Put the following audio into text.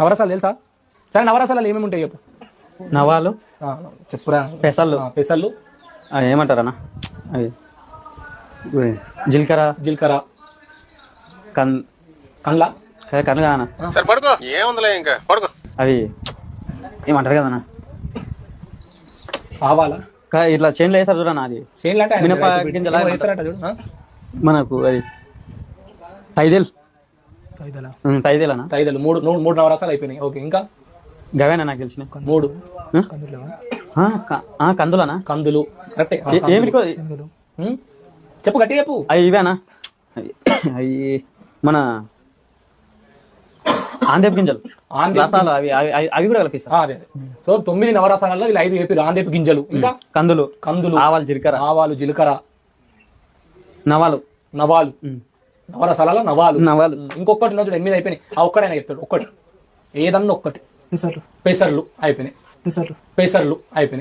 నవరసాలు తెలుసా? సరే నవరసాలు ఏమేమి ఉంటాయి చెప్పు? నవాలు ఆ, చెప్పురా. ఆ, పెసళ్ళు అవి ఏమంటారన్నా అవి ఇవి జీలకర్ర జీలకర్ర. కన్ కండ్ల. కన్ను కాదన్నా సరే పడుకో. ఏముందిలే ఇంకా? పడుకో. అవి ఏమంటారు కదన్నా ఆవాల? కా- ఇట్లా చేనులో వేసారు చూడన్నా అది. చేనులు అంటే మినప గింజలా వేస్తారట చూడు ఆ? మనకు అది. తైదల తైదేలనా? తైదలు. మూడు మూడు నవరసాలు అయిపోయినాయి. ఓకే ఇంకా? గవేనా నాకు తెలిసిన? మూడు. కందులనా? కందులు. కరెక్టే? చెప్పు గట్టి చెప్పు. అవి ఇవేనా? అవి- మన ఆందేపు గింజలు. రసాలు అవి అవి కూడా కలిపిస్తారు అదే సో తొమ్మిది నవరసాలలో వీళ్ళు ఐదు వేపి ఆందేపు గింజలు. ఇంకా? కందులు. కందులు. ఆవాలు జీలకర్ర. ఆవాలు జీలకర్ర. నవాలు. నవాలు. నవరసాలలో నవాలు. నవాలు. ఇంకొకటి చూడు ఎనిమిది అయిపోయినాయి. ఆ ఒక్కడైనా చెప్తాడు ఒక్కటి. ఏదన్నా ఒక్కటి. పెసర్లు పెసర్లు అయిపోయినాయి. పెసర్లు పెసర్లు అయిపోయినాయి.